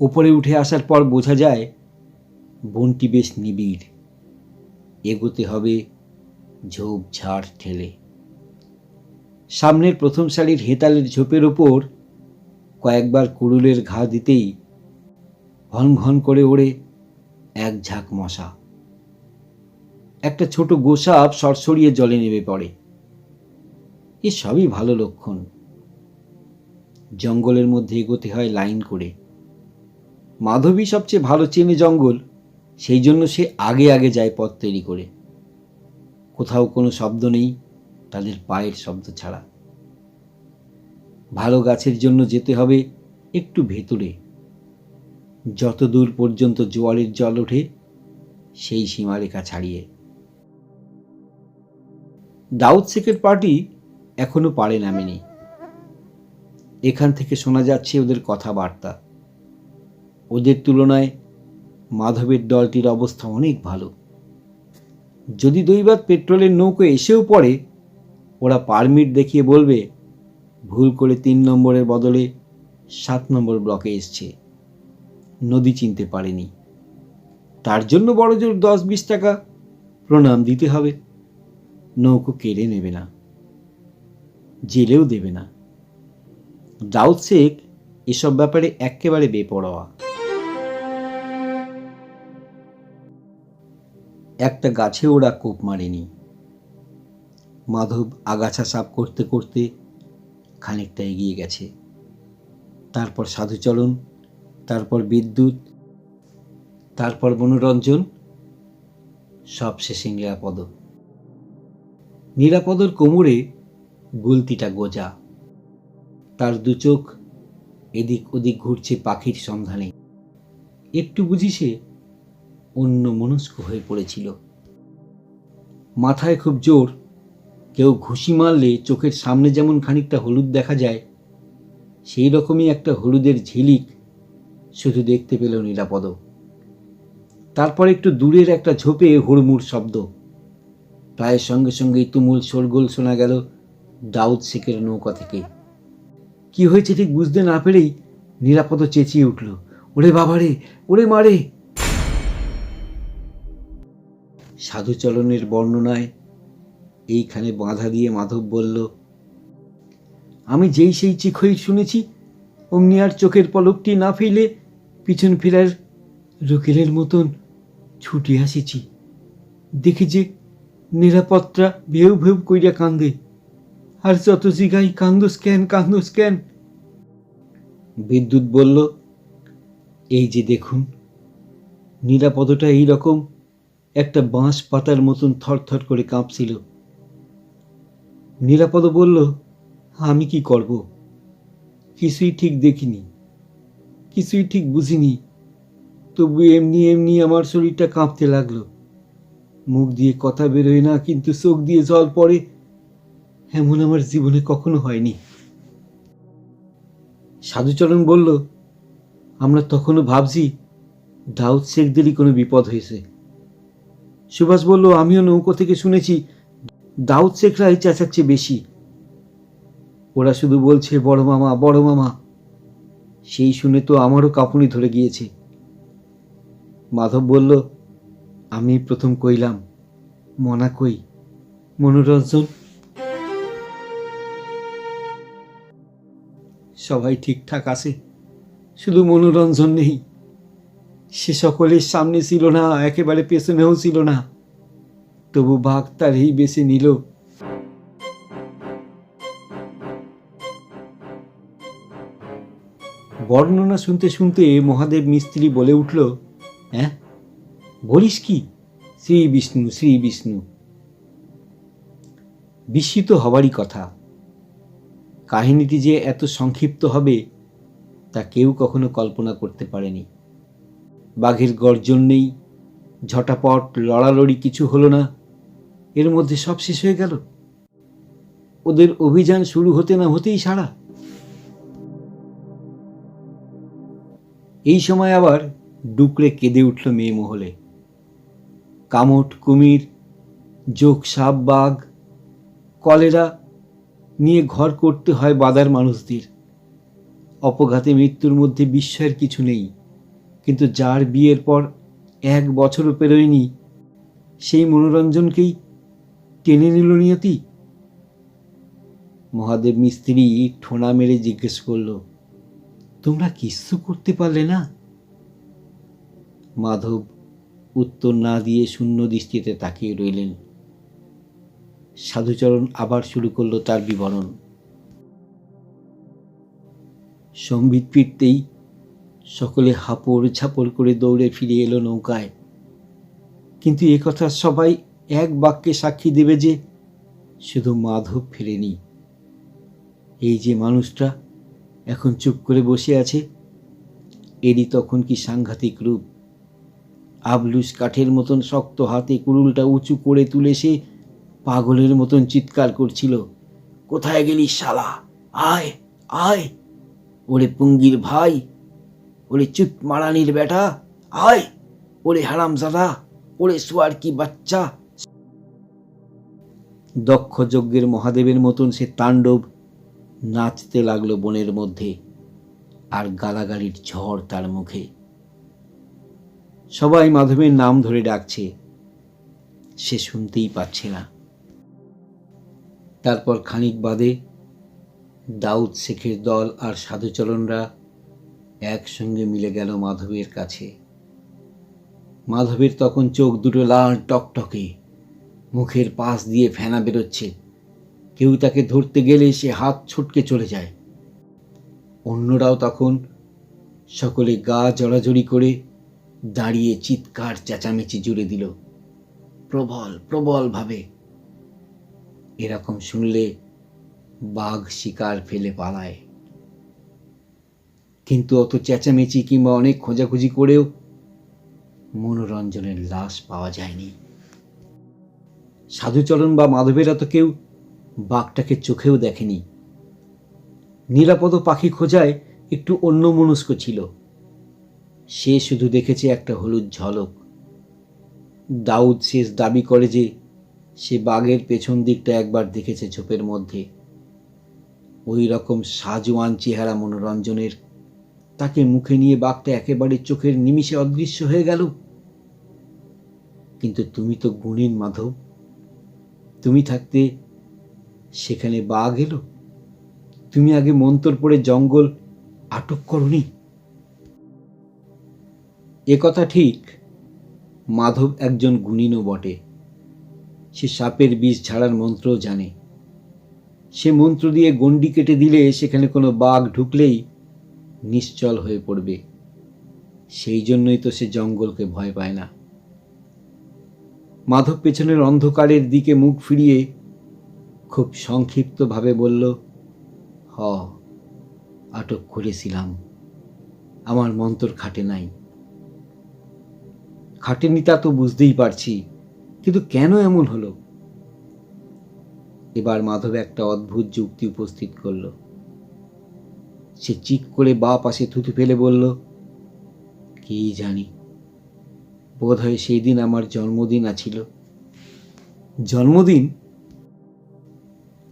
ওপরে উঠে আসার পর বোঝা যায়, বনটি বেশ নিবিড়। এগোতে হবে ঝোপ ঝাড় ঠেলে। সামনের প্রথম সারির হেতালের ঝোপের ওপর কয়েকবার কুড়ুলের ঘা দিতেই ঘন ঘন করে ওড়ে এক ঝাঁক মশা। একটা ছোট গোসাপ সরসরিয়ে জলে নেমে পড়ে। এ সবই ভালো লক্ষণ। জঙ্গলের মধ্যে এগোতে হয় লাইন করে। মাধবী সবচেয়ে ভালো চেনে জঙ্গল, সেই জন্য সে আগে আগে যায় পথ তৈরি করে। কোথাও কোনো শব্দ নেই তাদের পায়ের শব্দ ছাড়া। ভালো গাছের জন্য যেতে হবে একটু ভেতরে। যত দূর পর্যন্ত জোয়ারের জল ওঠে, সেই সীমারেখা ছাড়িয়ে। দাউদ শেখের পার্টি এখনও পারে নামেনি। এখান থেকে শোনা যাচ্ছে ওদের কথাবার্তা। ওদের তুলনায় মাধবের দলটির অবস্থা অনেক ভালো। যদি দৈবাত পেট্রোলের নৌকো এসেও পড়ে, ওরা পারমিট দেখিয়ে বলবে, ভুল করে তিন নম্বরের বদলে সাত নম্বর ব্লকে এসছে। নদী চিনতে পারেনি। তার জন্য বড় জোর দশ বিশ টাকা প্রণাম দিতে হবে। নৌকো কেড়ে নেবে না। জেলেও দেবে না। দাউদ শেখ এসব ব্যাপারে একেবারে বেপরোয়া। একটা গাছে ওরা কোপ মারেনি। মাধব আগাছা সাফ করতে করতে খানিকটা এগিয়ে গেছে। তারপর সাধুচরণ, তারপর বিদ্যুৎ, তারপর মনোরঞ্জন, সব শেষে নিরাপদ। নিরাপদর কোমরে গুলতিটা গোজা। তার দু চোখ এদিক ওদিক ঘুরছে পাখির সন্ধানে। একটু বুঝি সে অন্য মনস্ক হয়ে পড়েছিল। মাথায় খুব জোর, কেউ ঘুষি মারলে চোখের সামনে যেমন খানিকটা হলুদ দেখা যায়, সেই রকমই একটা হলুদের ঝিলিক শুধু দেখতে পেল নিরাপদ। তারপর একটু দূরের একটা ঝোপে হুড়মুড় শব্দ। প্রায় সঙ্গে সঙ্গেই তুমুল শোরগোল শোনা গেল দাউদ শেখের নৌকা থেকে। কি হয়েছে ঠিক বুঝতে না পেরেই নিরাপদ চেঁচিয়ে উঠল, ওরে বাবারে, ওরে মারে! সাধুচরণের বর্ণনায় এইখানে বাধা দিয়ে মাধব বলল, আমি যেই সেই চিখই শুনেছি, অমনি আর চোখের পলকটি না ফেলে পিছন ফেরার রুকেলের মতন ছুটে আসিছি। দেখি যে নিরাপত্তা ভেউ ভেউ কইরা কান্দে। আর যত জিগাই কান্দোস কেন কান্দোস কেন বিদ্যুৎ বলল, এই যে দেখুন, নিরাপদটা এই রকম একটা বাঁশ পাতার মতন থরথর করে কাঁপছিল। নিরাপদ বলল, আমি কি করব? কিছুই ঠিক দেখিনি। কিছুই ঠিক বুঝিনি। তবু এমনি এমনি আমার শরীরটা কাঁপতে লাগল। মুখ দিয়ে কথা বেরোয় না, কিন্তু চোখ দিয়ে জল পড়ে। এমন আমার জীবনে কখনো হয়নি। সাধুচরণ বলল, আমরা তখনও ভাবছি, দাউদ শেখদেরই কোনো বিপদ হয়েছে। সুভাষ বলল, আমিও নৌকো থেকে শুনেছি, দাউদ শেখরাই চেঁচাচ্ছে বেশি। ওরা শুধু বলছে, বড় মামা বড় মামা। সেই শুনে তো আমারও কাঁপুনি ধরে গিয়েছে। মাধব বলল, আমি প্রথম কইলাম, মনা কই? মনোরঞ্জন, সবাই ঠিকঠাক আছে, শুধু মনোরঞ্জন নেই। সে সকলের সামনে ছিল না, একেবারে পেছনেও ছিল না। তবু বাঘ তার এই বেছে নিল। বর্ণনা শুনতে শুনতে মহাদেব মিস্ত্রি বলে উঠল হ্যাঁ? বলিস কি? শ্রী বিষ্ণু শ্রী বিষ্ণু। বিস্মিত হবারই কথা। কাহিনীটি যে এত সংক্ষিপ্ত হবে, তা কেউ কখনো কল্পনা করতে পারেনি। বাঘের গর্জন নেই, ঝটাপট লড়ালড়ি কিছু হলো না, এর মধ্যে সব শেষ হয়ে গেল। ওদের অভিযান শুরু হতে না হতেই সারা এই সময় আবার ডুকরে কেঁদে উঠল মেয়ে মহলে। কামট, কুমির যোগ সাপ, বাঘ, কলেরা নিয়ে ঘর করতে হয় বাদার মানুষদের। অপঘাতে মৃত্যুর মধ্যে বিস্ময়ের কিছু নেই। কিন্তু যার বিয়ের পর এক বছরও পেরোয়নি, সেই মনোরঞ্জনকেই টেনে নিল নিয়তি। মহাদেব মিস্ত্রি ঠোনা মেরে জিজ্ঞেস করল, তোমরা কিচ্ছু করতে পারলে না? মাধব উত্তর না দিয়ে শূন্য দৃষ্টিতে তাকিয়ে রইলেন। সাধুচরণ আবার শুরু করল তার বিবরণ। সম্বিত ফিরতেই সকলে হাপড় ঝাপড় করে দৌড়ে ফিরে এলো নৌকায়। কিন্তু এ কথা সবাই এক বাক্যে সাক্ষী দেবে যে, শুধু মাধব ফেরেনি। এই যে মানুষটা এখন চুপ করে বসে আছে, এরই তখন কি সাংঘাতিক রূপ। আবলুস কাঠের মতন শক্ত হাতে কুড়ুলটা উঁচু করে তুলে সে পাগলের মতন চিৎকার করছিল, কোথায় গেলি শালা? আয় আয়, ওরে পুঙ্গির ভাই ওরে চুত মারানির বেটা, আয়। ওরে হারামজাদা ওরে সোয়ার কি বাচ্চা। দক্ষ যজ্ঞের মহাদেবের মতন সে তাণ্ডব নাচতে লাগল বনের মধ্যে, আর গালাগালির ঝড় তার মুখে। সবাই মাধবের নাম ধরে ডাকছে, সে শুনতেই পাচ্ছে না। তারপর খানিক বাদে দাউদ শেখের দল আর সাধুচরণরা একসঙ্গে মিলে গেল মাধবের কাছে। মাধবের তখন চোখ দুটো লাল টকটকে, মুখের পাশ দিয়ে ফেনা বেরোচ্ছে। কেউ তাকে ধরতে গেলে সে হাত ছটকে চলে যায়। অন্যরাও তখন সকলে গা জড়াজড়ি করে দাঁড়িয়ে চিৎকার চেঁচামেচি জুড়ে দিল। প্রবল প্রবল ভাবে এরকম শুনলে বাঘ শিকার ফেলে পালায়। কিন্তু অত চেঁচামেচি কিংবা অনেক খোঁজাখুঁজি করেও মনোরঞ্জনের লাশ পাওয়া যায়নি। সাধুচরণ বা মাধবেরা তো কেউ বাঘটাকে চোখেও দেখেনি। নিরাপদ পাখি খোঁজায় একটু অন্য মনস্ক ছিল। সে শুধু দেখেছে একটা হলুদ ঝলক। দাউদ শেষ দাবি করে যে সে বাঘের পেছন দিকটা একবার দেখেছে ঝোপের মধ্যে। ওই রকম সাজওয়ান চেহারা মনোরঞ্জনের তাকে মুখে নিয়ে বাঘটা একেবারে চোখের নিমিষে অদৃশ্য হয়ে গেল। কিন্তু তুমি তো গুণীন, মাধব। তুমি থাকতে সেখানে বাঘ এলো। তুমি আগে মন্তর পড়ে জঙ্গল আটক করনি। এ কথা ঠিক, মাধব একজন গুণীনও বটে। সে সাপের বিষ ঝাড়ার মন্ত্রও জানে। সে মন্ত্র দিয়ে গণ্ডি কেটে দিলে সেখানে কোনো বাঘ ঢুকলেই নিশ্চল হয়ে পড়বে। সেই জন্যই তো সে জঙ্গলকে ভয় পায় না। মাধব পেছনের অন্ধকারের দিকে মুখ ফিরিয়ে খুব সংক্ষিপ্তভাবে বলল, হ, আটক করেছিলাম। আমার মন্তর খাটে নাই। খাটেনি তা তো বুঝতেই পারছি, কিন্তু কেন এমন হলো? এবার মাধব একটা অদ্ভুত যুক্তি উপস্থিত করল। সে চিক করে বা পাশে থুতু ফেলে বলল কি জানি বোধ হয় সেই দিন আমার জন্মদিন আছিল। জন্মদিন?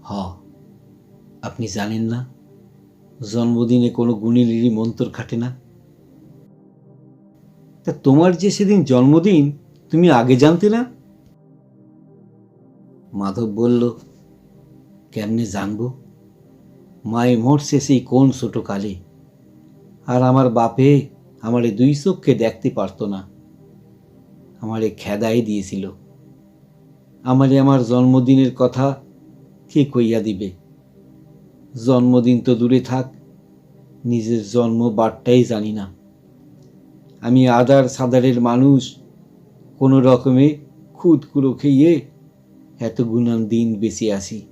হ আপনি জানেন না জন্মদিনে কোনো গুণিনেরই মন্তর খাটে না। তা তোমার যে সেদিন জন্মদিন তুমি আগে জানতে না? মাধব বলল কেমনে জানব? মায়ে মরছে সেই কোন ছোট কালে? আর আমার বাপে আমারে দুই চোখকে দেখতে পারতো না। আমারে খেদাই দিয়েছিল। আমারে আমার জন্মদিনের কথা কে কইয়া দিবে? জন্মদিন তো দূরে থাক, নিজের জন্ম বারটাই জানি না। আমি আদার সাদারের মানুষ, কোনো রকমে খুদ কুড়ো খেয়ে এত গুণান দিন বেঁচে আসি।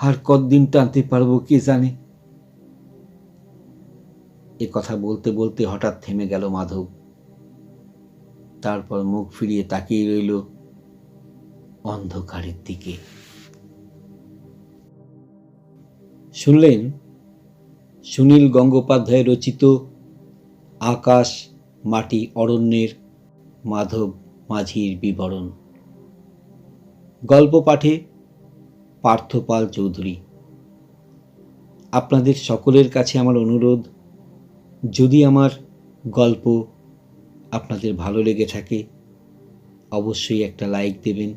আর কতদিন টানতে পারব কে জানে? এ কথা বলতে বলতে হঠাৎ থেমে গেল মাধব। তারপর মুখ ফিরিয়ে তাকিয়ে রইল অন্ধকারের দিকে। শুনলেন? সুনীল গঙ্গোপাধ্যায় রচিত আকাশ, মাটি, অরণ্যের মাধব মাঝির বিবরণ। গল্প পাঠে পার্থপাল চৌধুরী। আপনাদের সকলের কাছে আমার অনুরোধ, যদি আমার গল্প আপনাদের ভালো লেগে থাকে, অবশ্যই একটা লাইক দেবেন,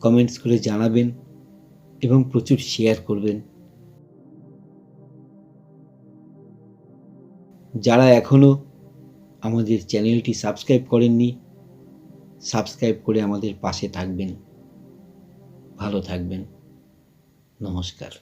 কমেন্টস করে জানাবেন এবং প্রচুর শেয়ার করবেন। যারা এখনও আমাদের চ্যানেলটি সাবস্ক্রাইব করেননি, সাবস্ক্রাইব করে আমাদের পাশে থাকবেন। ভালো থাকবেন। নমস্কার।